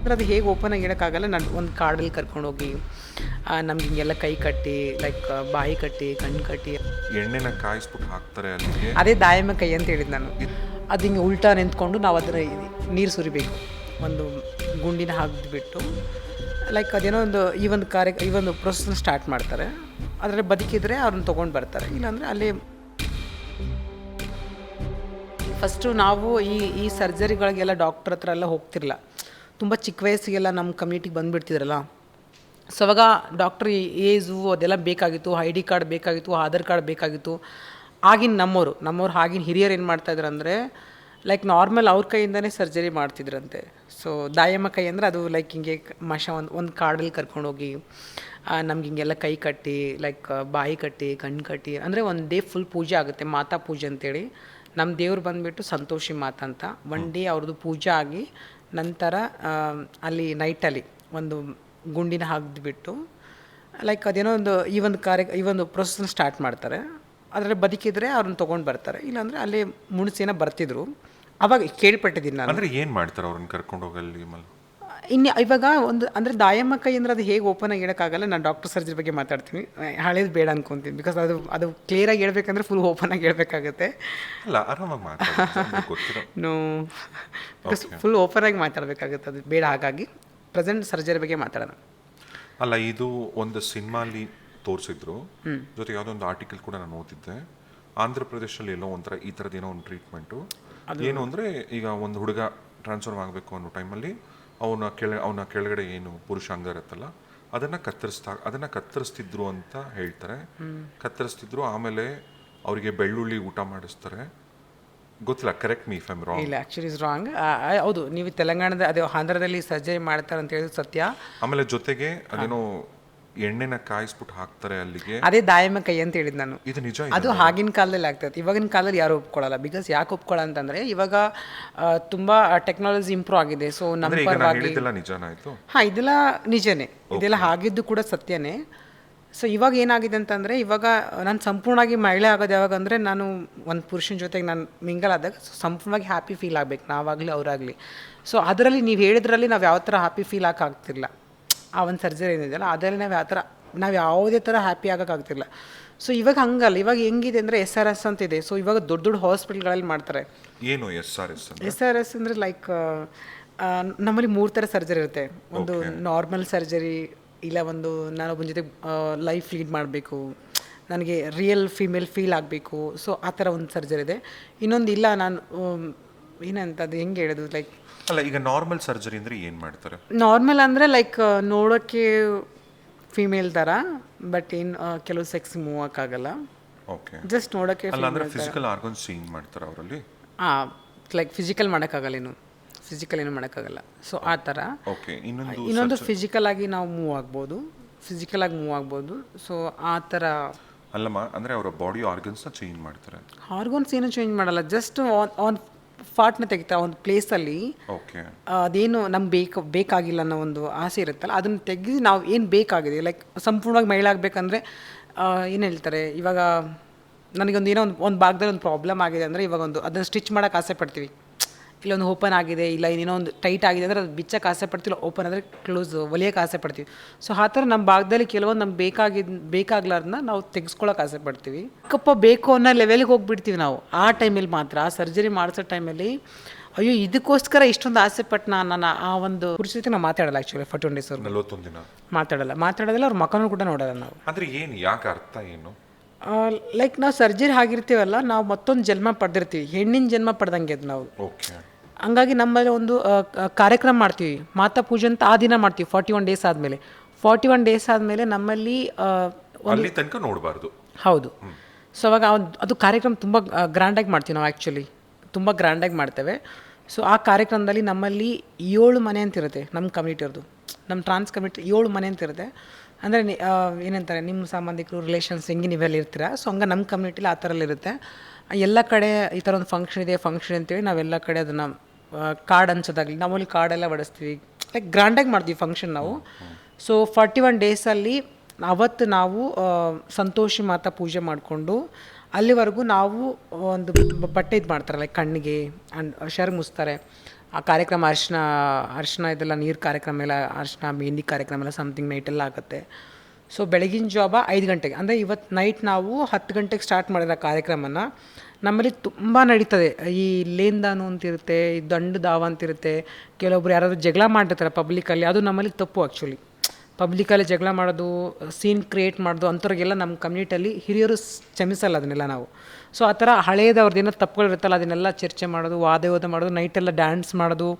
ಅಂದ್ರೆ ಅದು ಹೇಗೆ ಓಪನ್ ಆಗಿ ಹೇಳೋಕ್ಕಾಗಲ್ಲ ನಾನು ಒಂದು ಕಾರ್ಡಲ್ಲಿ ಕರ್ಕೊಂಡೋಗಿ ನಮ್ಗೆ ಹಿಂಗೆಲ್ಲ ಕೈ ಕಟ್ಟಿ ಲೈಕ್ ಬಾಯಿ ಕಟ್ಟಿ ಕಣ್ಣು ಕಟ್ಟಿ. ಎಣ್ಣೆನ ಕಾಯಿಸ್ಬಿಟ್ಟು ಹಾಕ್ತಾರೆ ಅಲ್ಲಿಗೆ. ಅದೇ ದಾಯಮ ಕೈ ಅಂತ ಹೇಳಿದ್ದು ನಾನು. ಅದು ಹಿಂಗೆ ಉಲ್ಟಾ ನಿಂತ್ಕೊಂಡು ನಾವು ಅದರ ನೀರು ಸುರಿಬೇಕು. ಒಂದು ಗುಂಡಿನ ಹಾಕಿಬಿಟ್ಟು ಲೈಕ್ ಅದೇನೋ ಒಂದು ಈ ಒಂದು ಕಾರ್ಯ ಈ ಒಂದು ಪ್ರೊಸೆಸ್ನ ಸ್ಟಾರ್ಟ್ ಮಾಡ್ತಾರೆ. ಅದರಲ್ಲಿ ಬದುಕಿದ್ರೆ ಅವ್ರನ್ನ ತೊಗೊಂಡು ಬರ್ತಾರೆ. ಇಲ್ಲಾಂದರೆ ಅಲ್ಲಿ ಫಸ್ಟು ನಾವು ಈ ಈ ಸರ್ಜರಿಗಳಿಗೆಲ್ಲ ಡಾಕ್ಟ್ರ್ ಹತ್ರ ಎಲ್ಲ ಹೋಗ್ತಿರಲ್ಲ ತುಂಬ ಚಿಕ್ಕ ವಯಸ್ಸಿಗೆಲ್ಲ ನಮ್ಮ ಕಮ್ಯುನಿಟಿಗೆ ಬಂದುಬಿಡ್ತಿದ್ರಲ್ಲ? ಸೊ ಅವಾಗ ಡಾಕ್ಟ್ರ್ ಏಜು ಅದೆಲ್ಲ ಬೇಕಾಗಿತ್ತು ಐ ಡಿ ಕಾರ್ಡ್ ಬೇಕಾಗಿತ್ತು, ಆಧಾರ್ ಕಾರ್ಡ್ ಬೇಕಾಗಿತ್ತು. ಆಗಿನ ನಮ್ಮವರು, ನಮ್ಮವ್ರು ಆಗಿನ ಹಿರಿಯರು ಏನು ಮಾಡ್ತಾಯಿದ್ರು ಅಂದರೆ ಲೈಕ್ ನಾರ್ಮಲ್ ಅವ್ರ ಕೈಯಿಂದನೇ ಸರ್ಜರಿ ಮಾಡ್ತಿದ್ರಂತೆ. ಸೊ ದಾಯಮ್ಮ ಕೈ ಅಂದರೆ ಅದು ಲೈಕ್ ಹಿಂಗೆ ಮಶ ಒಂದು ಒಂದು ಕಾರ್ಡಲ್ಲಿ ಕರ್ಕೊಂಡೋಗಿ ನಮ್ಗೆ ಹಿಂಗೆಲ್ಲ ಕೈ ಕಟ್ಟಿ ಲೈಕ್ ಬಾಯಿ ಕಟ್ಟಿ, ಕಣ್ಣು ಕಟ್ಟಿ, ಅಂದರೆ ಒಂದು ಡೇ ಫುಲ್ ಪೂಜೆ ಆಗುತ್ತೆ, ಮಾತಾ ಪೂಜೆ ಅಂತೇಳಿ. ನಮ್ಮ ದೇವ್ರು ಬಂದುಬಿಟ್ಟು ಸಂತೋಷಿ ಮಾತಾ ಅಂತ. ಒನ್ ಡೇ ಅವ್ರದ್ದು ಪೂಜೆ ಆಗಿ ನಂತರ ಅಲ್ಲಿ ನೈಟಲ್ಲಿ ಒಂದು ಗುಂಡಿನ ಹಾಕಿಬಿಟ್ಟು ಲೈಕ್ ಅದೇನೋ ಒಂದು, ಈ ಒಂದು ಕಾರ್ಯ, ಈ ಒಂದು ಪ್ರೊಸೆಸ್ನ ಸ್ಟಾರ್ಟ್ ಮಾಡ್ತಾರೆ. ಅದರಲ್ಲಿ ಬದುಕಿದ್ರೆ ಅವ್ರನ್ನ ತೊಗೊಂಡು ಬರ್ತಾರೆ. ಇಲ್ಲಾಂದರೆ ಅಲ್ಲಿ ಮುಣಸೇನ ಬರ್ತಿದ್ರು. ಅವಾಗ ಕೇಳ್ಪಟ್ಟಿದ್ದೀನಿ ನಾನು. ಅಂದರೆ ಏನು ಮಾಡ್ತಾರೆ ಅವ್ರನ್ನ ಕರ್ಕೊಂಡು ಹೋಗಲ್ಲಿ ಇನ್ನು ಇವಾಗ ಒಂದು ಅಂದರೆ ದಾಯಮ್ಮ ಕೈ ಅಂದ್ರೆ ಅದು ಹೇಗೆ ಓಪನ್ ಆಗಿ ಹೇಳೋಕ್ಕಾಗಲ್ಲ. ನಾನು ಡಾಕ್ಟರ್ ಸರ್ಜರಿ ಬಗ್ಗೆ ಮಾತಾಡ್ತೀನಿ. ಹಳೇದು ಬೇಡ ಅನ್ಕೊತೀನಿ. ಬಿಕಾಸ್ ಅದು ಅದು ಕ್ಲಿಯರಾಗಿ ಹೇಳ್ಬೇಕಂದ್ರೆ ಫುಲ್ ಓಪನ್ ಆಗಿ ಹೇಳಬೇಕಾಗುತ್ತೆ. ಅಲ್ಲ ನೋ ಬಿಕಾಸ್ ಫುಲ್ ಓಪನ್ ಆಗಿ ಮಾತಾಡಬೇಕಾಗುತ್ತೆ ಅದು. ಬೇಡ ಹಾಗಾಗಿ ಪ್ರೆಸೆಂಟ್ ಸರ್ಜರಿ ಬಗ್ಗೆ ಮಾತಾಡೋಣ. ಅಲ್ಲ ಇದು ಒಂದು ಸಿನಿಮಾಲಿ ತೋರಿಸಿದ್ರು. ಜೊತೆ ಯಾವುದೋ ಒಂದು ಆರ್ಟಿಕಲ್ ಕೂಡ ನಾನು ಓದಿದ್ದೆ ಆಂಧ್ರ ಪ್ರದೇಶದಲ್ಲಿ ಎಲ್ಲೋ ಒಂಥರ ಈ ಥರದ್ದು ಏನೋ ಒಂದು ಟ್ರೀಟ್ಮೆಂಟು ಏನು ಅಂದರೆ ಈಗ ಒಂದು ಹುಡುಗ ಟ್ರಾನ್ಸ್ಫರ್ ಆಗಬೇಕು ಅನ್ನೋ ಟೈಮಲ್ಲಿ ಅವನ ಕೆಳ ಅವನ ಕೆಳಗಡೆ ಏನು ಪುರುಷ ಅಂಗ ಇರುತ್ತಲ್ಲ ಅದನ್ನು ಕತ್ತರಿಸ್ತಾ ಅದನ್ನು ಕತ್ತರಿಸ್ತಿದ್ರು ಅಂತ ಹೇಳ್ತಾರೆ. ಕತ್ತರಿಸ್ತಿದ್ರು ಆಮೇಲೆ ಅವರಿಗೆ ಬೆಳ್ಳುಳ್ಳಿ ಊಟ ಮಾಡಿಸ್ತಾರೆ. ಗೊತ್ತಿಲ್ಲ correct me if I'm wrong ಇಲ್ಲ ಆ್ಯಕ್ಚುಲಿ ಇಸ್ ರಾಂಗ್ ಹೌದು ನೀವು ತೆಲಂಗಾಣದ ಅದೇ ಆಂಧ್ರದಲ್ಲಿ ಸರ್ಜರಿ ಮಾಡ್ತಾರೆ ಅಂತ ಹೇಳಿದ್ರೆ ಸತ್ಯ. ಆಮೇಲೆ ಜೊತೆಗೆ ಅದೇನೋ ಎಣ್ಣೆನ ಕಾಯಿಸ್ಬಿಟ್ಟು ಹಾಕ್ತಾರೆ ಅಲ್ಲಿಗೆ. ಅದೇ ದಾಯಮ ಕೈ ಅಂತ ಹೇಳಿದ್ ನಾನು. ಇದು ನಿಜ ಅದು ಆಗಿನ ಕಾಲದಲ್ಲಿ ಆಗ್ತದೆ. ಇವಾಗಿನ ಕಾಲದಲ್ಲಿ ಯಾರು ಒಪ್ಕೊಳ್ಳಲ್ಲ. ಬಿಕಾಸ್ ಯಾಕೆ ಒಪ್ಕೊಳ್ಳ ಅಂತಂದ್ರೆ ಇವಾಗ ಆ, ತುಂಬಾ ಟೆಕ್ನಾಲಜಿ ಇಂಪ್ರೂವ್ ಆಗಿದೆ. ಸೊ ನಮ್ಮ ಅಂದ್ರೆ ಈಗ ನಾನು ಪರವಾಗಿ ಹೇಳಿದ್ದೆಲ್ಲ ನಿಜನಾಯ್ತು ಹಾಂ ಇದೆಲ್ಲ ನಿಜನೇ. ಇದೆಲ್ಲ ಆಗಿದ್ದು ಕೂಡ ಸತ್ಯನೇ. ಸೊ ಇವಾಗ ಏನಾಗಿದೆ ಅಂತಂದ್ರೆ ಇವಾಗ ನಾನು ಸಂಪೂರ್ಣವಾಗಿ ಮಹಿಳೆ ಆಗೋದು ಯಾವಾಗ ಅಂದ್ರೆ ನಾನು ಒಂದು ಪುರುಷನ ಜೊತೆಗೆ ನಾನು ಮಿಂಗಲ್ ಆದಾಗ ಸಂಪೂರ್ಣವಾಗಿ ಹ್ಯಾಪಿ ಫೀಲ್ ಆಗ್ಬೇಕು. ನಾವಾಗ್ಲಿ ಅವರಾಗ್ಲಿ. ಸೊ ಅದರಲ್ಲಿ ನೀವು ಹೇಳಿದ್ರಲ್ಲಿ ನಾವು ಯಾವ ಥರ ಹ್ಯಾಪಿ ಫೀಲ್ ಆಗ್ತಿಲ್ಲ ಆ ಒಂದು ಸರ್ಜರಿ ಏನಿದೆಯಲ್ಲ ಅದರಲ್ಲಿ ನಾವು ಯಾವ ಥರ ನಾವು ಯಾವುದೇ ಥರ ಹ್ಯಾಪಿ ಆಗೋಕ್ಕಾಗ್ತಿಲ್ಲ. ಸೊ ಇವಾಗ ಹಂಗಲ್ಲ ಇವಾಗ ಹೆಂಗಿದೆ ಅಂದರೆ ಎಸ್ ಆರ್ ಎಸ್ ಅಂತ ಇದೆ. ಸೊ ಇವಾಗ ದೊಡ್ಡ ದೊಡ್ಡ ಹಾಸ್ಪಿಟ್ಲ್ಗಳಲ್ಲಿ ಮಾಡ್ತಾರೆ. ಏನು S R S S R S ಅಂದರೆ ಲೈಕ್ ನಮ್ಮಲ್ಲಿ ಮೂರು ಥರ ಸರ್ಜರಿ ಇರುತ್ತೆ. ಒಂದು ನಾರ್ಮಲ್ ಸರ್ಜರಿ ಇಲ್ಲ ಒಂದು ನಾನು ಒಬ್ಬನ ಜೊತೆ ಲೈಫ್ ಲೀಡ್ ಮಾಡಬೇಕು. ನನಗೆ ರಿಯಲ್ ಫೀಮೇಲ್ ಫೀಲ್ ಆಗಬೇಕು. ಸೊ ಆ ಥರ ಒಂದು ಸರ್ಜರಿ ಇದೆ. ಇನ್ನೊಂದು ಇಲ್ಲ ನಾನು ಆಮ್, ಏನಂತ ಅದು ಹೆಂಗೆ ಹೇಳೋದು? ಲೈಕ್ ಅಲ್ಲ ಈಗ ನಾರ್ಮಲ್ ಸರ್ಜರಿ ಅಂದ್ರೆ ಏನು ಮಾಡ್ತಾರೆ? ನಾರ್ಮಲ್ ಅಂದರೆ ಲೈಕ್ ನೋಡೋಕ್ಕೆ ಫೀಮೇಲ್ ಥರ ಬಟ್ ಏನು ಕೆಲವು ಸೆಕ್ಸ್ ಮೂವ್ ಆಗಲ್ಲ ಓಕೆ ಜಸ್ಟ್ ನೋಡೋಕ್ಕೆ ಅಲ್ಲ ಅಂದ್ರೆ ಫಿಸಿಕಲ್ ಆರ್ಗನ್ಸ್ ಚೇಂಜ್ ಮಾಡ್ತಾರೆ ಅವರಲ್ಲಿ? ಹಾಂ ಲೈಕ್ ಫಿಸಿಕಲ್ ಮಾಡೋಕ್ಕಾಗಲ್ಲ ಏನು ಫಿಸಿಕಲ್ ಏನು ಮಾಡೋಕ್ಕಾಗಲ್ಲ. ಸೊ ಆ ಥರ ಓಕೆ ಇನ್ನೊಂದು ಇನ್ನೊಂದು ಫಿಸಿಕಲ್ ಆಗಿ ನಾವು ಮೂವ್ ಆಗ್ಬೋದು. ಫಿಸಿಕಲ್ ಆಗಿ ಮೂವ್ ಆಗ್ಬೋದು. ಸೊ ಆ ಥರ ಅಲ್ಲಮ್ಮ ಅಂದ್ರೆ ಅವರ ಬಾಡಿ ಆರ್ಗನ್ಸ್ನ ಚೇಂಜ್ ಮಾಡ್ತಾರೆ? ಆರ್ಗನ್ಸ್ ಏನು ಚೇಂಜ್ ಮಾಡಲ್ಲ ಜಸ್ಟ್ ಆನ್ ಪಾರ್ಟ್ನ ತೆಗಿತಾ ಒಂದು ಪ್ಲೇಸಲ್ಲಿ ಓಕೆ ಅದೇನು ನಮ್ಗೆ ಬೇಕು ಬೇಕಾಗಿಲ್ಲ ಅನ್ನೋ ಒಂದು ಆಸೆ ಇರುತ್ತಲ್ಲ ಅದನ್ನ ತೆಗೆದು ನಾವು ಏನು ಬೇಕಾಗಿದೆ? ಲೈಕ್ ಸಂಪೂರ್ಣವಾಗಿ ಮಹಿಳೆ ಆಗಬೇಕಂದ್ರೆ ಏನು ಹೇಳ್ತಾರೆ ಇವಾಗ ನನಗೊಂದು ಏನೋ ಒಂದು ಒಂದು ಭಾಗದಲ್ಲಿ ಒಂದು ಪ್ರಾಬ್ಲಮ್ ಆಗಿದೆ ಅಂದರೆ ಇವಾಗ ಒಂದು ಅದನ್ನು ಸ್ಟಿಚ್ ಮಾಡೋಕೆ ಆಸೆ ಪಡ್ತೀವಿ. ಇಲ್ಲ ಒಂದು ಓಪನ್ ಆಗಿದೆ ಇಲ್ಲ ಇನ್ನೇನೋ ಒಂದು ಟೈಟ್ ಆಗಿದೆ ಅಂದರೆ ಅದು ಬಿಚ್ಚಕ್ಕೆ ಆಸೆ ಪಡ್ತಿಲ್ಲ ಓಪನ್ ಆದರೆ ಕ್ಲೋಸ್ ಒಲಿಯಕ್ಕೆ ಆಸೆ ಪಡ್ತೀವಿ. ಸೊ ಆ ಥರ ನಮ್ಮ ಭಾಗದಲ್ಲಿ ಕೆಲವೊಂದು ನಮ್ಗೆ ಬೇಕಾಗಿದ್ ಬೇಕಾಗ್ಲಾರ್ದನ್ನ ನಾವು ತೆಗೆಸ್ಕೊಳಕ್ಕೆ ಆಸೆ ಪಡ್ತೀವಿ. ಕಪ್ಪ ಬೇಕು ಅನ್ನೋ ಲೆವೆಲ್ಗೆ ಹೋಗ್ಬಿಡ್ತೀವಿ ನಾವು. ಆ ಟೈಮಲ್ಲಿ ಮಾತ್ರ ಆ ಸರ್ಜರಿ ಮಾಡಿಸೋ ಟೈಮಲ್ಲಿ ಅಯ್ಯೋ ಇದಕ್ಕೋಸ್ಕರ ಇಷ್ಟೊಂದು ಆಸೆ ಪಟ್ಟು ನಾನು ಆ ಒಂದು ಪುರುಷ ಜೊತೆ ನಾವು ಮಾತಾಡಲ್ಲ ಆ್ಯಕ್ಚುಲಿ ಫಾರ್ ಡೇಸ್ ಸರ್ ನಲ್ವತ್ತೊಂದು ದಿನ. ಮಾತಾಡಲ್ಲ ಮಾತಾಡೋದಿಲ್ಲ ಅವ್ರ ಮಕ್ಕನೂ ಕೂಡ ನೋಡಲ್ಲ ನಾವು. ಅಂದರೆ ಏನು ಯಾಕೆ ಅರ್ಥ ಏನು? ಲೈಕ್ ನಾವು ಸರ್ಜರಿ ಆಗಿರ್ತೀವಲ್ಲ ನಾವು ಮತ್ತೊಂದು ಜನ್ಮ ಪಡೆದಿರ್ತೀವಿ ಹೆಣ್ಣಿನ ಜನ್ಮ ಪಡೆದಂಗೆ ಅದು ನಾವು. ಓಕೆ ಹಂಗಾಗಿ ನಮ್ಮಲ್ಲಿ ಒಂದು ಕಾರ್ಯಕ್ರಮ ಮಾಡ್ತೀವಿ. ಮಾತಾ ಪೂಜೆ ಅಂತ ಆ ದಿನ ಮಾಡ್ತೀವಿ ಫಾರ್ಟಿ ಒನ್ ಡೇಸ್ ಆದಮೇಲೆ. ಫಾರ್ಟಿ ಒನ್ ಡೇಸ್ ಆದಮೇಲೆ ನಮ್ಮಲ್ಲಿ ಅಲ್ಲಿ ತನಕ ನೋಡಬಾರ್ದು. ಹೌದು. ಸೊ ಅವಾಗ ಅದು ಕಾರ್ಯಕ್ರಮ ತುಂಬ ಗ್ರ್ಯಾಂಡಾಗಿ ಮಾಡ್ತೀವಿ ನಾವು ಆ್ಯಕ್ಚುಲಿ ತುಂಬ ಗ್ರ್ಯಾಂಡಾಗಿ ಮಾಡ್ತೇವೆ. ಸೊ ಆ ಕಾರ್ಯಕ್ರಮದಲ್ಲಿ ನಮ್ಮಲ್ಲಿ ಏಳು ಮನೆ ಅಂತ ಇರುತ್ತೆ ನಮ್ಮ ಕಮ್ಯುನಿಟಿಯವ್ರದ್ದು ನಮ್ಮ ಟ್ರಾನ್ಸ್ ಕಮ್ಯುನಿಟಿ ಏಳು ಮನೆ ಅಂತ ಇರುತ್ತೆ. ಅಂದರೆ ಏನಂತಾರೆ ನಿಮ್ಮ ಸಂಬಂಧಿಕರು ರಿಲೇಷನ್ಸ್ ಹೆಂಗೆ ನೀವೆಲ್ಲ ಇರ್ತೀರಾ? ಸೊ ಹಂಗೆ ನಮ್ಮ ಕಮ್ಯುನಿಟಿಲಿ ಆ ಥರಲ್ಲಿ ಇರುತ್ತೆ. ಎಲ್ಲ ಕಡೆ ಈ ಥರ ಒಂದು ಫಂಕ್ಷನ್ ಇದೆ ಫಂಕ್ಷನ್ ಅಂತೇಳಿ ನಾವೆಲ್ಲ ಕಡೆ ಅದನ್ನು ಕಾರ್ಡ್ ಹಂಚೋದಾಗಲಿ ಕಾರ್ಡ್ ಕಾರ್ಡೆಲ್ಲ ಬಡಿಸ್ತೀವಿ. ಲೈಕ್ ಗ್ರ್ಯಾಂಡಾಗಿ ಮಾಡ್ತೀವಿ ಫಂಕ್ಷನ್ ನಾವು. ಸೊ ಫಾರ್ಟಿ ಒನ್ ಡೇಸಲ್ಲಿ ಅವತ್ತು ನಾವು ಸಂತೋಷಿ ಮಾತಾ ಪೂಜೆ ಮಾಡಿಕೊಂಡು, ಅಲ್ಲಿವರೆಗೂ ನಾವು ಒಂದು ಬಟ್ಟೆ ಇದು ಮಾಡ್ತಾರೆ. ಲೈಕ್ ಕಣ್ಣಿಗೆ ಆ್ಯಂಡ್ ಶರ್ ಮುಸ್ತಾರೆ. ಆ ಕಾರ್ಯಕ್ರಮ ಅರ್ಶಿನ ಅರ್ಶಿನ ಇದೆಲ್ಲ ನೀರು ಕಾರ್ಯಕ್ರಮ ಎಲ್ಲ, ಅರ್ಶಿನ ಮೆಹಂದಿ ಕಾರ್ಯಕ್ರಮ ಎಲ್ಲ ಸಮಥಿಂಗ್ ನೈಟೆಲ್ಲ ಆಗುತ್ತೆ. ಸೊ ಬೆಳಗಿನ ಜಾಬ ಐದು ಗಂಟೆಗೆ. ಅಂದರೆ ಇವತ್ತು ನೈಟ್ ನಾವು ಹತ್ತು ಗಂಟೆಗೆ ಸ್ಟಾರ್ಟ್ ಮಾಡಿದ ಕಾರ್ಯಕ್ರಮನ ನಮ್ಮಲ್ಲಿ ತುಂಬ ನಡೀತದೆ. ಈ ಲೇನ್ದಾನು ಅಂತಿರುತ್ತೆ, ಈ ದಂಡು ದಾವ ಅಂತಿರುತ್ತೆ. ಕೆಲವೊಬ್ರು ಯಾರಾದರೂ ಜಗಳ ಮಾಡಿರ್ತಾರೆ ಪಬ್ಲಿಕಲ್ಲಿ ಅದು ನಮ್ಮಲ್ಲಿ ತಪ್ಪು ಆ್ಯಕ್ಚುಲಿ ಪಬ್ಲಿಕಲ್ಲಿ ಜಗಳ ಮಾಡೋದು ಸೀನ್ ಕ್ರಿಯೇಟ್ ಮಾಡೋದು ಅಂಥವ್ರಿಗೆಲ್ಲ ನಮ್ಮ ಕಮ್ಯುನಿಟಿಯಲ್ಲಿ ಹಿರಿಯರು ಕ್ಷಮಿಸಲ್ಲ ಅದನ್ನೆಲ್ಲ ನಾವು. ಸೊ ಆ ಥರ ಏನೋ ತಪ್ಪುಗಳಿರುತ್ತಲ್ಲ, ಅದನ್ನೆಲ್ಲ ಚರ್ಚೆ ಮಾಡೋದು, ವಾದ ವಾದ ಮಾಡೋದು ನೈಟೆಲ್ಲ ಡ್ಯಾನ್ಸ್ ಮಾಡೋದು.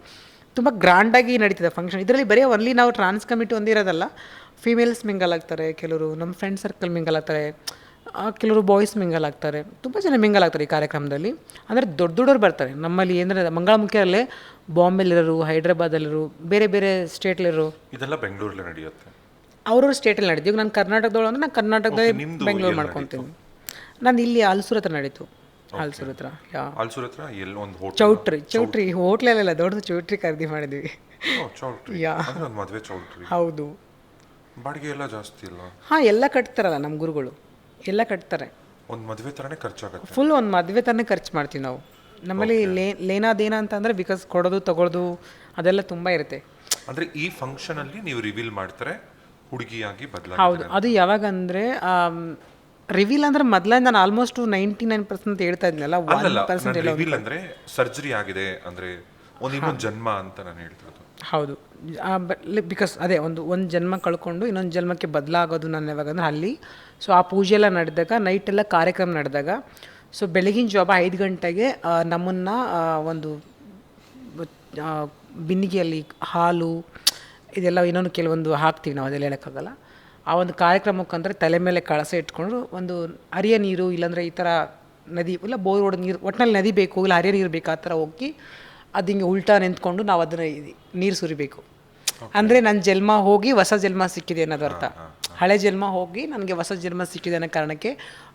ತುಂಬ ಗ್ರ್ಯಾಂಡಾಗಿ ನಡೀತಿದೆ ಫಂಕ್ಷನ್ ಇದರಲ್ಲಿ ಬರೀ ಒನ್ಲಿ ನಾವು ಟ್ರಾನ್ಸ್ ಕಮಿಟಿ ಒಂದಿರೋದಲ್ಲ. ಫೀಮೇಲ್ಸ್ ಮಿಂಗಲ್ ಆಗ್ತಾರೆ ಕೆಲವರು ನಮ್ಮ ಫ್ರೆಂಡ್ ಸರ್ಕಲ್ ಮಿಂಗಲ್ ಆಗ್ತಾರೆ ಕೆಲವರು ಬಾಯ್ಸ್ ಮಿಂಗಲ್ ಆಗ್ತಾರೆ. ತುಂಬ ಜನ ಮಿಂಗಲ್ ಆಗ್ತಾರೆ ಈ ಕಾರ್ಯಕ್ರಮದಲ್ಲಿ. ಅಂದರೆ ದೊಡ್ಡ ದೊಡ್ಡವ್ರು ಬರ್ತಾರೆ. ನಮ್ಮಲ್ಲಿ ಏನಂದರೆ ಮಂಗಳಮುಖಿಯಲ್ಲೇ ಬಾಂಬೆಲಿರೋರು ಹೈದ್ರಾಬಾದಲ್ಲಿರು ಬೇರೆ ಬೇರೆ ಸ್ಟೇಟ್ಲಿರೋ ಇದೆಲ್ಲ ಬೆಂಗಳೂರಲ್ಲಿ ನಡೆಯುತ್ತೆ. ಅವ್ರವ್ರ ಸ್ಟೇಟಲ್ಲಿ ನಡೀತೀವಿ ನಾನು ಕರ್ನಾಟಕದವಳು ಅಂದರೆ ನಾನು ಕರ್ನಾಟಕದಲ್ಲಿ ಬೆಂಗಳೂರು ಮಾಡ್ಕೊತೀನಿ. ನಾನು ಇಲ್ಲಿ ಆಲ್ಸೂರ್ ಹತ್ರ ನಡೀತು. ಹಲ್ಸೂರ್ ಹತ್ರ ಯಾ. ಅಲ್ಸೂರ್ ಹತ್ರ ಎಲ್ಲಿ ಒಂದು ಚೌಟ್ರಿ ಚೌಟ್ರಿ ಹೋಟ್ಲಲ್ಲೆಲ್ಲ ದೊಡ್ಡದು ಚೌಟ್ರಿ ಖರೀದಿ ಮಾಡಿದ್ವಿ. ಚೌಟ್ರಿ. ಯಾ. ಮದುವೆ ಚೌಟ್ರಿ. ಹೌದು. ಬಾಡಿಗೆ ಎಲ್ಲ ಜಾಸ್ತಿ ಇಲ್ಲ ಹಾಂ ಎಲ್ಲ ಕಟ್ತಾರಲ್ಲ ನಮ್ಮ ಗುರುಗಳು. ಎಲ್ಲ ಕಟ್ತಾರೆ. ಒಂದು ಮದುವೆ ಥರನೇ ಆಗುತ್ತೆ ಫುಲ್ ಒಂದು ಮದುವೆ ಥರನೇ ಖರ್ಚು ಮಾಡ್ತೀವಿ ನಾವು. ನಮ್ಮಲ್ಲಿ ಲೇ ಲೇನಾದೇನ ಅಂತಂದರೆ ಬಿಕಾಸ್ ಕೊಡೋದು ತಗೊಳ್ಳೋದು ಅದೆಲ್ಲ ತುಂಬ ಇರುತ್ತೆ. ಅಂದ್ರೆ ಈ ಫಂಕ್ಷನಲ್ಲಿ ನೀವು ರಿವೀಲ್ ಮಾಡ್ತಾರೆ ಹುಡುಗಿಯಾಗಿ ಬದಲಾಗಿ ಹೌದು. ಅದು ಯಾವಾಗ ಅಂದರೆ ರಿವೀಲ್ ಅಂದ್ರೆ ಮೊದಲೇ ನಾನು ಆಲ್ಮೋಸ್ಟ್ ನೈಂಟಿ ನೈನ್ ಪರ್ಸೆಂಟ್ ಹೇಳ್ತಾ ಇದ್ನಲ್ಲ ಒನ್ ಪರ್ಸೆಂಟ್ ರಿವೀಲ್ ಅಂದ್ರೆ ಸರ್ಜರಿ ಆಗಿದೆ ಅಂದ್ರೆ ಒಂದು ಇನ್ನೊಂದು ಜನ್ಮ ಅಂತ ನಾನು ಹೇಳ್ತಿರೋದು ಹೌದು. ಬಿಕಾಸ್ ಅದೇ ಒಂದು ಒಂದು ಜನ್ಮ ಕಳ್ಕೊಂಡು ಇನ್ನೊಂದು ಜನ್ಮಕ್ಕೆ ಬದಲಾಗೋದು ನಾನು ಯಾವಾಗಂದ್ರೆ ಅಲ್ಲಿ. ಸೊ ಆ ಪೂಜೆ ಎಲ್ಲ ನಡೆದಾಗ ನೈಟೆಲ್ಲ ಕಾರ್ಯಕ್ರಮ ನಡೆದಾಗ ಸೊ ಬೆಳಗಿನ ಜಾವ ಐದು ಗಂಟೆಗೆ ನಮ್ಮನ್ನು ಒಂದು ಬಿಂದಿಗೆಯಲ್ಲಿ ಹಾಲು, ಇದೆಲ್ಲ ಇನ್ನೊಂದು ಕೆಲವೊಂದು ಹಾಕ್ತೀವಿ ನಾವು, ಅದೆಲ್ಲ ಹೇಳೋಕ್ಕಾಗಲ್ಲ. ಆ ಒಂದು ಕಾರ್ಯಕ್ರಮಕ್ಕೆ ಮುಖಾಂತರ ತಲೆ ಮೇಲೆ ಕಳಸ ಇಟ್ಕೊಂಡು ಒಂದು ಹರಿಯ ನೀರು, ಇಲ್ಲಾಂದರೆ ಈ ಥರ ನದಿ, ಇಲ್ಲ ಬೋರ್ ಹೊಡೆದ ನೀರು ಒಟ್ಟಿನಲ್ಲಿ ನದಿ ಬೇಕು, ಇಲ್ಲ ಹರಿಯ ನೀರು ಬೇಕು ಆ ಥರ ಹೋಗಿ ಅದು ಹಿಂಗೆ ಉಲ್ಟಾ ನಿಂತ್ಕೊಂಡು ನಾವು ಅದನ್ನು ನೀರು ಸುರಿಬೇಕು. ಅಂದರೆ ನನ್ನ ಜನ್ಮ ಹೋಗಿ ಹೊಸ ಜನ್ಮ ಸಿಕ್ಕಿದೆ ಅನ್ನೋದು ಅರ್ಥ. ಹಳೆ ಜನ್ಮ ಹೋಗಿ ನನಗೆ ಹೊಸ ಜನ್ಮ ಸಿಕ್ಕಿದೆ ಅನ್ನೋ ಕಾರಣಕ್ಕೆ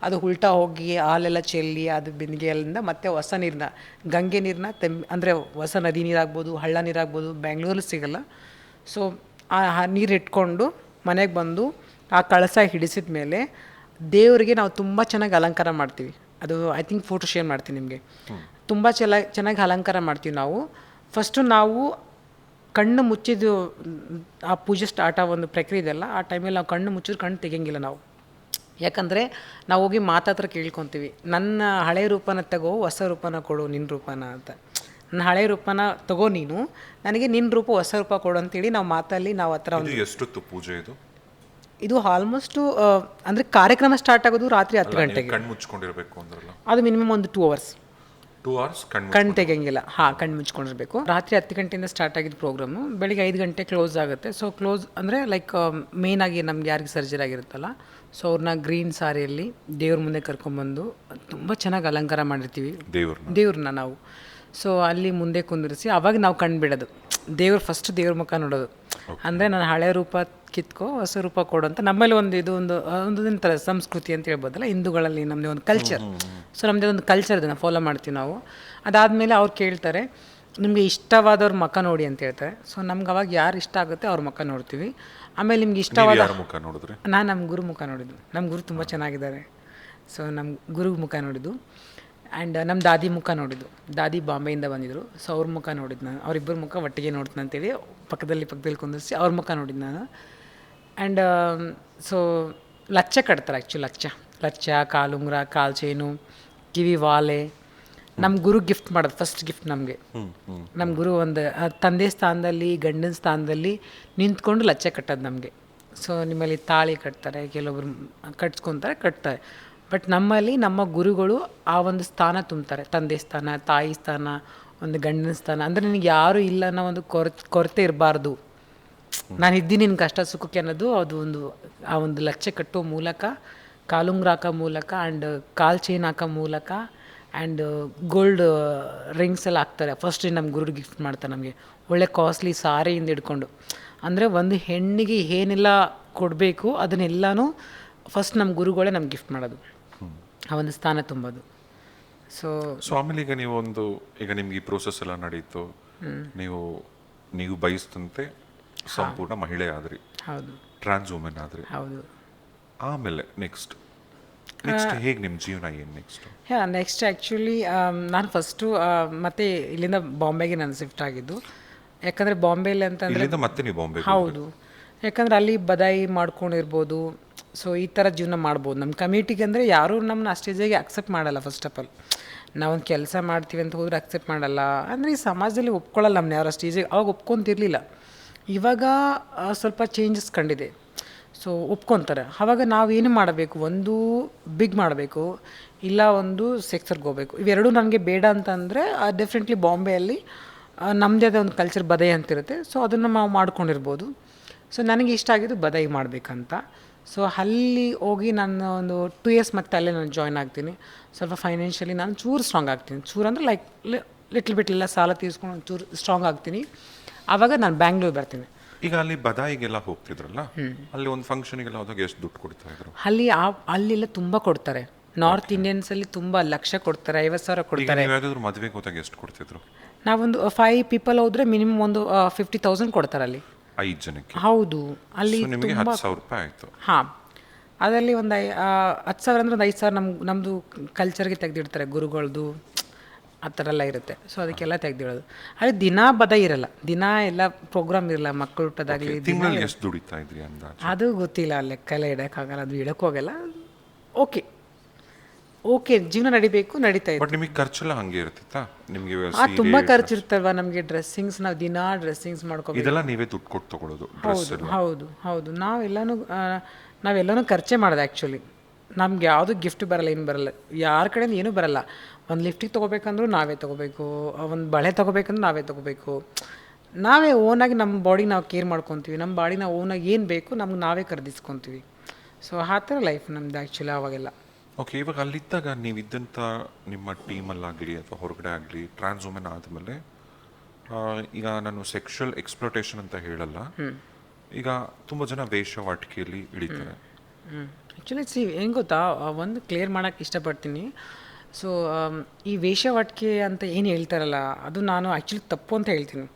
ಅದು ಉಲ್ಟಾ ಹೋಗಿ ಹಾಲೆಲ್ಲ ಚೆಲ್ಲಿ ಅದು ಬಿಂದಿಗೆಯಲ್ಲಿಂದ ಮತ್ತೆ ಹೊಸ ನೀರನ್ನ ಗಂಗೆ ನೀರನ್ನ ತೆಮ್ ಅಂದರೆ ಹೊಸ ನದಿ ನೀರಾಗ್ಬೋದು ಹಳ್ಳ ನೀರಾಗ್ಬೋದು ಬೆಂಗಳೂರಲ್ಲಿ ಸಿಗಲ್ಲ. ಸೊ ಆ ನೀರು ಇಟ್ಕೊಂಡು ಮನೆಗೆ ಬಂದು ಆ ಕಳಸ ಹಿಡಿಸಿದ ಮೇಲೆ ದೇವರಿಗೆ ನಾವು ತುಂಬ ಚೆನ್ನಾಗಿ ಅಲಂಕಾರ ಮಾಡ್ತೀವಿ. ಅದು ಐ ಥಿಂಕ್ ಫೋಟೋ ಶೇರ್ ಮಾಡ್ತೀನಿ ನಿಮಗೆ. ತುಂಬ ಚೆಲ ಚೆನ್ನಾಗಿ ಅಲಂಕಾರ ಮಾಡ್ತೀವಿ ನಾವು. ಫಸ್ಟು ನಾವು ಕಣ್ಣು ಮುಚ್ಚಿದ್ದು ಆ ಪೂಜೆ ಸ್ಟಾರ್ಟ್ ಆಗೋ ಒಂದು ಪ್ರಕ್ರಿಯೆ ಇದೆಲ್ಲ ಆ ಟೈಮಲ್ಲಿ ನಾವು ಕಣ್ಣು ಮುಚ್ಚಿದ್ರೆ ಕಣ್ಣು ತೆಗಿಯಂಗಿಲ್ಲ ನಾವು. ಯಾಕಂದರೆ ನಾವು ಹೋಗಿ ಮಾತಾತ್ರ ಕೇಳ್ಕೊತೀವಿ. ನನ್ನ ಹಳೆ ರೂಪನ ತಗೋ ಹೊಸ ರೂಪನ ಕೊಡು ನಿನ್ನ ರೂಪನ ಅಂತ. ನನ್ನ ಹಳೆ ರೂಪನ ತಗೋ ನೀನು ನನಗೆ ನಿನ್ನ ರೂಪ ಹೊಸ ರೂಪ ಕೊಡು ಅಂತೇಳಿ ನಾವು ಮಾತಲ್ಲಿ ನಾವು ಹತ್ರ ಒಂದು ಇದು ಎಷ್ಟೊತ್ತು ಪೂಜೆ ಇದು? ಇದು ಆಲ್ಮೋಸ್ಟು ಅಂದರೆ ಕಾರ್ಯಕ್ರಮ ಸ್ಟಾರ್ಟ್ ಆಗೋದು ರಾತ್ರಿ ಹತ್ತು ಗಂಟೆಗೆ. ಕಣ್ಣು ಮುಚ್ಕೊಂಡಿರಬೇಕು ಅದು ಮಿನಿಮಮ್ ಒಂದು ಟೂ ಅವರ್ಸ್ ಟೂ ಅವರ್ಸ್ ಕಣ್ಣು ಕಣ್ ತೆಗಿಯಂಗಿಲ್ಲ. ಹಾಂ ಕಣ್ಣು ಮುಚ್ಕೊಂಡಿರ್ಬೇಕು. ರಾತ್ರಿ ಹತ್ತು ಗಂಟೆಯಿಂದ ಸ್ಟಾರ್ಟ್ ಆಗಿದ್ದು ಪ್ರೋಗ್ರಾಮು ಬೆಳಿಗ್ಗೆ ಐದು ಗಂಟೆ ಕ್ಲೋಸ್ ಆಗುತ್ತೆ. ಸೊ ಕ್ಲೋಸ್ ಅಂದರೆ ಲೈಕ್ ಮೇನ್ ಆಗಿ ನಮ್ಗೆ ಯಾರಿಗೆ ಸರ್ಜರಿ ಆಗಿರುತ್ತಲ್ಲ. ಸೊ ಅವ್ರನ್ನ ಗ್ರೀನ್ ಸಾರಿಯಲ್ಲಿ ದೇವ್ರ ಮುಂದೆ ಕರ್ಕೊಂಬಂದು ತುಂಬ ಚೆನ್ನಾಗಿ ಅಲಂಕಾರ ಮಾಡಿರ್ತೀವಿ. ದೇವ್ರನ್ನ ದೇವ್ರನ್ನ ನಾವು. ಸೊ ಅಲ್ಲಿ ಮುಂದೆ ಕುಂದಿರಿಸಿ ಅವಾಗ ನಾವು ಕಂಡುಬಿಡೋದು ಬಿಡೋದು. ದೇವ್ರ ಫಸ್ಟ್ ದೇವ್ರ ಮುಖ ನೋಡೋದು. ಅಂದರೆ ನಾನು ಹಳೆ ರೂಪ ಕಿತ್ಕೋ ಹೊಸ ರೂಪ ಕೊಡು ಅಂತ. ನಮ್ಮಲ್ಲಿ ಒಂದು ಇದು ಒಂದು ಒಂದು ಥರ ಸಂಸ್ಕೃತಿ ಅಂತ ಹೇಳ್ಬೋದಲ್ಲ ಹಿಂದೂಗಳಲ್ಲಿ ನಮ್ಮದೇ ಒಂದು ಕಲ್ಚರ್ ಸೊ ನಮ್ಮದೇ ಒಂದು ಕಲ್ಚರ್ ಇದನ್ನು ಫಾಲೋ ಮಾಡ್ತೀವಿ ನಾವು. ಅದಾದಮೇಲೆ ಅವ್ರು ಕೇಳ್ತಾರೆ ನಿಮಗೆ ಇಷ್ಟವಾದವ್ರ ಮುಖ ನೋಡಿ ಅಂತ ಹೇಳ್ತಾರೆ. ಸೊ ನಮ್ಗೆ ಅವಾಗ ಯಾರು ಇಷ್ಟ ಆಗುತ್ತೆ ಅವ್ರ ಮುಖ ನೋಡ್ತೀವಿ. ಆಮೇಲೆ ನಿಮ್ಗೆ ಇಷ್ಟವಾದ ಮುಖ ನೋಡಿದ್ರೆ? ನಾನು ನಮ್ಮ ಗುರು ಮುಖ ನೋಡಿದ್ದು. ನಮ್ಮ ಗುರು ತುಂಬ ಚೆನ್ನಾಗಿದ್ದಾರೆ. ಸೊ ನಮ್ಮ ಗುರು ಮುಖ ನೋಡಿದ್ದು. ಆ್ಯಂಡ್ ನಮ್ಮ ದಾದಿ ಮುಖ ನೋಡಿದ್ದು. ದಾದಿ ಬಾಂಬೆಯಿಂದ ಬಂದಿದ್ದರು ಸೊ ಅವ್ರ ಮುಖ ನೋಡಿದ್ದು ನಾನು. ಅವರಿಬ್ಬರ ಮುಖ ಒಟ್ಟಿಗೆ ನೋಡ್ತೀನಿ ಅಂತೇಳಿ ಪಕ್ಕದಲ್ಲಿ ಪಕ್ಕದಲ್ಲಿ ಕುಂದಿರಿಸಿ ಅವ್ರ ಮುಖ ನೋಡಿದ್ದು ನಾನು. ಆ್ಯಂಡ್ ಸೊ ಲಚ್ಚ ಕಟ್ತಾರೆ ಆ್ಯಕ್ಚುಲಿ ಲಚ್ಚ. ಲಚ್ಚ ಕಾಲುಂಗ್ರ ಕಾಲು ಚೈನು ಕಿವಿ ವಾಲೆ. ನಮ್ಮ ಗುರು ಗಿಫ್ಟ್ ಮಾಡೋದು ಫಸ್ಟ್ ಗಿಫ್ಟ್ ನಮಗೆ. ನಮ್ಮ ಗುರು ಒಂದು ತಂದೆ ಸ್ಥಾನದಲ್ಲಿ ಗಂಡನ ಸ್ಥಾನದಲ್ಲಿ ನಿಂತ್ಕೊಂಡು ಲಚ್ಚ ಕಟ್ಟೋದು ನಮಗೆ. ಸೊ ನಿಮ್ಮಲ್ಲಿ ತಾಳಿ ಕಟ್ತಾರೆ ಕೆಲವೊಬ್ರು ಕಟ್ಸ್ಕೊತಾರೆ ಕಟ್ತಾರೆ. ಬಟ್ ನಮ್ಮಲ್ಲಿ ನಮ್ಮ ಗುರುಗಳು ಆ ಒಂದು ಸ್ಥಾನ ತುಂಬ್ತಾರೆ. ತಂದೆ ಸ್ಥಾನ ತಾಯಿ ಸ್ಥಾನ ಒಂದು ಗಂಡನ ಸ್ಥಾನ. ಅಂದರೆ ನಿನಗೆ ಯಾರು ಇಲ್ಲ ಅನ್ನೋ ಒಂದು ಕೊರತೆ ಕೊರತೆ ಇರಬಾರ್ದು. ನಾನು ಇದ್ದೀನಿ ನಿನ್ನ ಕಷ್ಟ ಸುಖಕ್ಕೆ ಅನ್ನೋದು ಅದು ಒಂದು ಆ ಒಂದು ಲಕ್ಷ್ಯ ಕಟ್ಟೋ ಮೂಲಕ ಕಾಲುಂಗ್ರ ಹಾಕೋ ಮೂಲಕ ಆ್ಯಂಡ್ ಕಾಲ್ ಚೈನ್ ಹಾಕೋ ಮೂಲಕ ಆ್ಯಂಡ್ ಗೋಲ್ಡ್ ರಿಂಗ್ಸ್ ಎಲ್ಲ ಹಾಕ್ತಾರೆ. ಫಸ್ಟ್ ನಮ್ಮ ಗುರು ಗಿಫ್ಟ್ ಮಾಡ್ತಾರೆ ನಮಗೆ. ಒಳ್ಳೆ ಕಾಸ್ಟ್ಲಿ ಸಾರಿಯಿಂದ ಹಿಡ್ಕೊಂಡು. ಅಂದರೆ ಒಂದು ಹೆಣ್ಣಿಗೆ ಏನೆಲ್ಲ ಕೊಡಬೇಕು ಅದನ್ನೆಲ್ಲನೂ ಫಸ್ಟ್ ನಮ್ಮ ಗುರುಗಳೇ ನಮ್ಗೆ ಗಿಫ್ಟ್ ಮಾಡೋದು. ಆ ಒಂದು ಸ್ಥಾನ ತುಂಬೋದು. ಸೊ ಸ್ವಾಮಿಲಿ ಈಗ ನೀವು ಒಂದು ಈಗ ನಿಮ್ಗೆ ಈ ಪ್ರೋಸೆಸ್ ಎಲ್ಲ ನಡೀತು. ನೀವು ನೀವು ಬಯಸಿದಂತೆ ಸಂಪೂರ್ಣ ಮಹಿಳೆ ಆದ್ರಿ. ಹೌದು. ಟ್ರಾನ್ಸ್ ವುಮೆನ್ ಆದ್ರಿ. ಹೌದು. ಆಮೇಲೆ ನೆಕ್ಸ್ಟ್ ನೆಕ್ಸ್ಟ್ ಹೇಗೆ ನಿಮ್ಮ ಜೀವನ ಏನು ನೆಕ್ಸ್ಟ್ ನೆಕ್ಸ್ಟ್ ಆ್ಯಕ್ಚುಲಿ ನಾನು ಫಸ್ಟು ಮತ್ತೆ ಇಲ್ಲಿಂದ ಬಾಂಬೆಗೆ ನಾನು ಶಿಫ್ಟ್ ಆಗಿದ್ದು. ಯಾಕಂದರೆ ಬಾಂಬೆಲಿ ಅಂತಂದರೆ ಇಲ್ಲಿಂದ ಮತ್ತೆ ನೀವು ಬಾಂಬೆ ಹೌದು. ಯಾಕಂದರೆ ಅಲ್ಲಿ ಬದಾಯಿ ಮಾಡ್ಕೊಂಡಿರ್ಬೋದು. ಸೊ ಈ ಥರ ಜೀವನ ಮಾಡ್ಬೋದು. ನಮ್ಮ ಕಮಿಟಿಗೆ ಅಂದರೆ ಯಾರೂ ನಮ್ಮನ್ನ ಅಷ್ಟೇಜಾಗಿ ಅಕ್ಸೆಪ್ಟ್ ಮಾಡಲ್ಲ ಫಸ್ಟ್ ಆಫ್ ಆಲ್ ನಾವೊಂದು ಕೆಲಸ ಮಾಡ್ತೀವಿ ಅಂತ ಹೋದ್ರೆ ಅಕ್ಸೆಪ್ಟ್ ಮಾಡಲ್ಲ. ಅಂದರೆ ಈ ಸಮಾಜದಲ್ಲಿ ಒಪ್ಕೊಳ್ಳಲ್ಲ ನಮ್ಮನ್ನ ಯಾರು ಅಷ್ಟು ಅವಾಗ ಒಪ್ಕೊಂತಿರ್ಲಿಲ್ಲ. ಇವಾಗ ಸ್ವಲ್ಪ ಚೇಂಜಸ್ ಕಂಡಿದೆ. ಸೊ ಒಪ್ಕೊತಾರೆ. ಆವಾಗ ನಾವೇನು ಮಾಡಬೇಕು? ಒಂದು ಬಿಗ್ ಮಾಡಬೇಕು. ಇಲ್ಲ ಒಂದು ಸೆಕ್ಸರ್ಗೆ ಹೋಗ್ಬೇಕು. ಇವೆರಡೂ ನನಗೆ ಬೇಡ ಅಂತಂದರೆ ಡೆಫಿನೆಟ್ಲಿ ಬಾಂಬೆಯಲ್ಲಿ ನಮ್ಮದೇ ಆದ ಒಂದು ಕಲ್ಚರ್ ಬದೈ ಅಂತಿರುತ್ತೆ. ಸೊ ಅದನ್ನು ನಾವು ಮಾಡ್ಕೊಂಡಿರ್ಬೋದು. ಸೊ ನನಗೆ ಇಷ್ಟ ಆಗಿದ್ದು ಬದೈ ಮಾಡಬೇಕಂತ. ಸೊ ಅಲ್ಲಿ ಹೋಗಿ ನಾನು ಒಂದು ಟು ಇಯರ್ಸ್ ಮತ್ತೆ ಅಲ್ಲೇ ನಾನು ಜಾಯ್ನ್ ಆಗ್ತೀನಿ. ಸ್ವಲ್ಪ ಫೈನಾನ್ಷಿಯಲಿ ನಾನು ಚೂರು ಸ್ಟ್ರಾಂಗ್ ಆಗ್ತೀನಿ. ಚೂರು ಅಂದರೆ ಲೈಕ್ ಲಿಟ್ಲ್ ಬಿಟ್ ಎಲ್ಲ ಸಾಲ ತೀರಿಸ್ಕೊಂಡು ಚೂರು ಸ್ಟ್ರಾಂಗ್ ಆಗ್ತೀನಿ. ಆವಾಗ ನಾನು ಬ್ಯಾಂಗ್ಳೂರ್ ಬರ್ತೀನಿ. ಈಗ ಅಲ್ಲಿ ಬದಾಯಿಗೆಲ್ಲ ಹೋಗ್ತಿದ್ರಲ್ಲ? ಅಲ್ಲಿ ಒಂದು ಫಂಕ್ಷನಿಗೆಲ್ಲ ಹೋದಾಗ ಎಷ್ಟು ದುಡ್ಡು ಕೊಡ್ತಾ ಇದ್ರು? ಅಲ್ಲಿ ಆ ಅಲ್ಲೆಲ್ಲ ತುಂಬ ಕೊಡ್ತಾರೆ. ನಾರ್ತ್ ಇಂಡಿಯನ್ಸಲ್ಲಿ ತುಂಬ ಲಕ್ಷ ಕೊಡ್ತಾರೆ ಐವತ್ತು ಸಾವಿರ ಕೊಡ್ತಾರೆ. ಯಾವ್ದಾದ್ರು ಮದುವೆಗೆ ಹೋದಾಗ ಎಷ್ಟು ಕೊಡ್ತಿದ್ರು? ನಾವೊಂದು ಫೈವ್ ಪೀಪಲ್ ಹೋದ್ರೆ ಮಿನಿಮಮ್ ಒಂದು ಫಿಫ್ಟಿ ತೌಸಂಡ್ ಕೊಡ್ತಾರೆ ಅಲ್ಲಿ. ಐದು ಜನಕ್ಕೆ. ಹೌದು ಅಲ್ಲಿ ನಿಮಗೆ ಹತ್ತು ಸಾವಿರ ರೂಪಾಯಿ ಆಯಿತು. ಹಾಂ ಅದರಲ್ಲಿ ಒಂದು ಐ ಆ, ಹತ್ತು ಸಾವಿರ ಅಂದ್ರೆ ಒಂದು ಐದು ಸಾವಿರ ನಮ್ಮ ನಮ್ಮದು ಕಲ್ಚರ್ಗೆ ತೆಗೆದಿಡ್ತಾರೆ ಗುರುಗಳದು ಆ ಥರ ಎಲ್ಲ ಇರುತ್ತೆ. ಸೊ ಅದಕ್ಕೆಲ್ಲ ತೆಗೆದಿಡೋದು. ಅಲ್ಲಿ ದಿನ ಬದ ಇರಲ್ಲ ದಿನ ಎಲ್ಲ ಪ್ರೋಗ್ರಾಮ್ ಇರಲ್ಲ ಮಕ್ಕಳು ಹುಟ್ಟೋದಾಗಲಿ ತಿಂಗಳಲ್ಲಿ ಎಷ್ಟು ದುಡಿತಾ ಇದ್ರಿ ಅಂದಾಜು? ಅದು ಗೊತ್ತಿಲ್ಲ ಲೆಕ್ಕ ಎಲ್ಲ ಇಡೋಕ್ಕಾಗಲ್ಲ ಅದು ಇಡೋಕ್ಕೋಗಲ್ಲ ಓಕೆ ಓಕೆ ಜೀವನ ನಡಿಬೇಕು ನಡೀತಾ ಇದೆ ಬಟ್ ನಿಮಗೆ ಖರ್ಚೆಲ್ಲ ಹಂಗೆ ಇರ್ತಿತ್ತಾ? ನಿಮಗೆ ಆ ತುಂಬಾ ಖರ್ಚು ಇರುತ್ತಲ್ವಾ ನಮಗೆ ಡ್ರೆಸ್ಸಿಂಗ್ಸ್ ನಾವು ದಿನ ಡ್ರೆಸ್ಸಿಂಗ್ಸ್ ಮಾಡ್ಕೋಬೇಕು. ಇದೆಲ್ಲ ನೀವೇ ದುಡ್ಡು ಕೊಟ್ಟು ತಗೊಳ್ಳೋದು ಡ್ರೆಸ್ ಹೌದು ಹೌದು ಹೌದು. ನಾವೆಲ್ಲನೂ ಆ, ನಾವೆಲ್ಲನೂ ಖರ್ಚೆ ಮಾಡೋದು ಆ್ಯಕ್ಚುಲಿ ನಮ್ಗೆ ಯಾವುದು ಗಿಫ್ಟ್ ಬರಲ್ಲ ಏನು ಬರಲ್ಲ. ಯಾರ ಕಡೆಯಿಂದ ಏನೂ ಬರಲ್ಲ. ಒಂದು ಲಿಫ್ಟಿಗೆ ತೊಗೋಬೇಕಂದ್ರೂ ನಾವೇ ತೊಗೋಬೇಕು. ಒಂದು ಬಳೆ ತೊಗೋಬೇಕಂದ್ರೂ ನಾವೇ ತೊಗೋಬೇಕು. ನಾವೇ ಓನಾಗಿ ನಮ್ಮ ಬಾಡಿ ನಾವು ಕೇರ್ ಮಾಡ್ಕೊತೀವಿ. ನಮ್ಮ ಬಾಡಿ ನಾವು ಓನಾಗಿ ಏನು ಬೇಕು ನಮ್ಗೆ ನಾವೇ ಖರೀದಿಸ್ಕೊತೀವಿ. ಸೊ ಆ ಥರ ಲೈಫ್ ನಮ್ದು ಆ್ಯಕ್ಚುಲಿ ಅವಾಗೆಲ್ಲ ಓಕೆ ಇವಾಗ ಅಲ್ಲಿದ್ದಾಗ ನೀವು ಇದ್ದಂಥ ನಿಮ್ಮ ಟೀಮಲ್ಲಾಗಲಿ ಅಥವಾ ಹೊರಗಡೆ ಆಗಲಿ ಟ್ರಾನ್ಸ್ ವುಮೆನ್ ಆದಮೇಲೆ ಈಗ ನಾನು ಸೆಕ್ಷುವಲ್ ಎಕ್ಸ್ಪ್ಲೋಟೇಷನ್ ಅಂತ ಹೇಳಲ್ಲ. ಈಗ ತುಂಬ ಜನ ವೇಷವಾಟಿಕೆಯಲ್ಲಿ ಇಳಿತಾರೆ. ಆ್ಯಕ್ಚುಲಿ ಸಿ ಏನು ಗೊತ್ತಾ? ಒಂದು ಕ್ಲಿಯರ್ ಮಾಡೋಕ್ಕೆ ಇಷ್ಟಪಡ್ತೀನಿ. ಸೊ ಈ ವೇಷವಾಟಿಕೆ ಅಂತ ಏನು ಹೇಳ್ತಾರಲ್ಲ ಅದು ನಾನು ಆ್ಯಕ್ಚುಲಿ ತಪ್ಪು ಅಂತ ಹೇಳ್ತೀನಿ.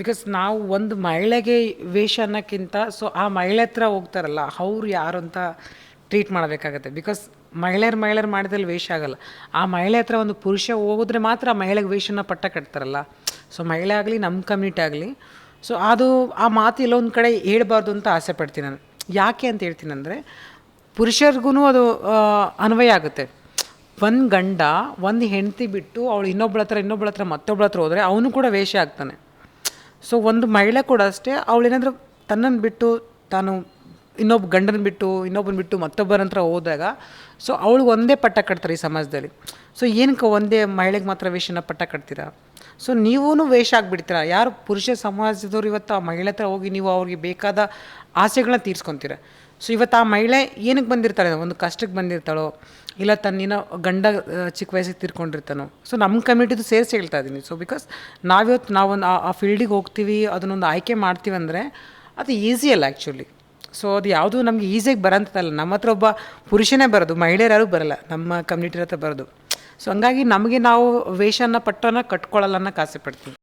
ಬಿಕಾಸ್ ನಾವು ಒಂದು ಮಹಿಳೆಗೆ ವೇಷ ಅನ್ನೋಕ್ಕಿಂತ ಸೊ ಆ ಮಹಿಳೆ ಹತ್ರ ಹೋಗ್ತಾರಲ್ಲ ಅವ್ರು ಯಾರು ಅಂತ ಟ್ರೀಟ್ ಮಾಡಬೇಕಾಗತ್ತೆ. ಬಿಕಾಸ್ ಮಹಿಳೆಯರು ಮಹಿಳೆಯರು ಮಾಡಿದಲ್ಲಿ ವೇಷ ಆಗಲ್ಲ. ಆ ಮಹಿಳೆ ಹತ್ರ ಒಂದು ಪುರುಷ ಹೋಗಿದ್ರೆ ಮಾತ್ರ ಆ ಮಹಿಳೆಗೆ ವೇಷನ ಪಟ್ಟ ಕಟ್ತಾರಲ್ಲ. ಸೊ ಮಹಿಳೆ ಆಗಲಿ ನಮ್ಮ ಕಮ್ಯುನಿಟಿ ಆಗಲಿ. ಸೊ ಅದು ಆ ಮಾತು ಎಲ್ಲೊಂದು ಕಡೆ ಹೇಳಬಾರ್ದು ಅಂತ ಆಸೆ ಪಡ್ತೀನಿ ನಾನು. ಯಾಕೆ ಅಂತ ಹೇಳ್ತೀನಿ ಅಂದರೆ ಪುರುಷರಿಗೂ ಅದು ಅನ್ವಯ ಆಗುತ್ತೆ. ಒಂದು ಗಂಡ, ಒಂದು ಹೆಂಡತಿ ಬಿಟ್ಟು ಅವಳು ಇನ್ನೊಬ್ಬಳ ಹತ್ರ ಇನ್ನೊಬ್ಬಳ ಹತ್ರ ಮತ್ತೊಬ್ಬಳ ಹತ್ರ ಹೋದರೆ ಅವನು ಕೂಡ ವೇಷ ಆಗ್ತಾನೆ. ಸೊ ಒಂದು ಮಹಿಳೆ ಕೂಡ ಅಷ್ಟೇ, ಅವಳೇನಾದರೂ ತನ್ನನ್ನು ಬಿಟ್ಟು ತಾನು ಇನ್ನೊಬ್ಬ ಗಂಡನ ಬಿಟ್ಟು, ಇನ್ನೊಬ್ಬನ ಬಿಟ್ಟು ಮತ್ತೊಬ್ಬರ ಹತ್ರ ಹೋದಾಗ ಸೊ ಅವಳಿಗೆ ಒಂದೇ ಪಟ್ಟ ಕಟ್ತಾರೆ ಈ ಸಮಾಜದಲ್ಲಿ. ಸೊ ಏನಕ್ಕೆ ಒಂದೇ ಮಹಿಳೆಗೆ ಮಾತ್ರ ವೇಷನ ಪಟ್ಟ ಕಟ್ತೀರಾ? ಸೊ ನೀವೂ ವೇಷ ಆಗಿಬಿಡ್ತೀರಾ? ಯಾರು ಪುರುಷ ಸಮಾಜದವ್ರು ಇವತ್ತು ಆ ಮಹಿಳೆ ಹತ್ರ ಹೋಗಿ ನೀವು ಅವ್ರಿಗೆ ಬೇಕಾದ ಆಸೆಗಳನ್ನ ತೀರ್ಸ್ಕೊತೀರ? ಸೊ ಇವತ್ತು ಆ ಮಹಿಳೆ ಏನಕ್ಕೆ ಬಂದಿರ್ತಾಳೆ? ಒಂದು ಕಷ್ಟಕ್ಕೆ ಬಂದಿರ್ತಾಳೋ? ಇಲ್ಲ ತನ್ನಿನ ಗಂಡ ಚಿಕ್ಕ ವಯಸ್ಸಿಗೆ ತೀರ್ಕೊಂಡಿರ್ತಾನೋ? ಸೊ ನಮ್ಮ ಕಮಿಟಿದು ಸೇರಿಸಿ ಹೇಳ್ತಾ ಇದ್ದೀನಿ ಸೊ ಬಿಕಾಸ್ ನಾವಿವತ್ತು ನಾವೊಂದು ಆ ಫೀಲ್ಡಿಗೆ ಹೋಗ್ತೀವಿ, ಅದನ್ನೊಂದು ಆಯ್ಕೆ ಮಾಡ್ತೀವಿ ಅಂದರೆ ಅದು ಈಸಿ ಅಲ್ಲ ಆ್ಯಕ್ಚುಲಿ ಸೊ ಅದು ಯಾವುದು ನಮಗೆ ಈಸಿಯಾಗಿ ಬರೋಂಥದ್ದಲ್ಲ ನಮ್ಮ ಹತ್ರ ಒಬ್ಬ ಪುರುಷನೇ ಬರೋದು, ಮಹಿಳೆಯರು ಯಾರೂ ಬರಲ್ಲ. ನಮ್ಮ ಕಮ್ಯುನಿಟಿ ಹತ್ರ ಬರೋದು. ಸೊ ಹಂಗಾಗಿ ನಮಗೆ ನಾವು ವೇಷನ, ಪಟ್ಟನ ಕಟ್ಕೊಳ್ಳಲ್ಲ ಅನ್ನೋಕೆ ಆಸೆ ಪಡ್ತೀನಿ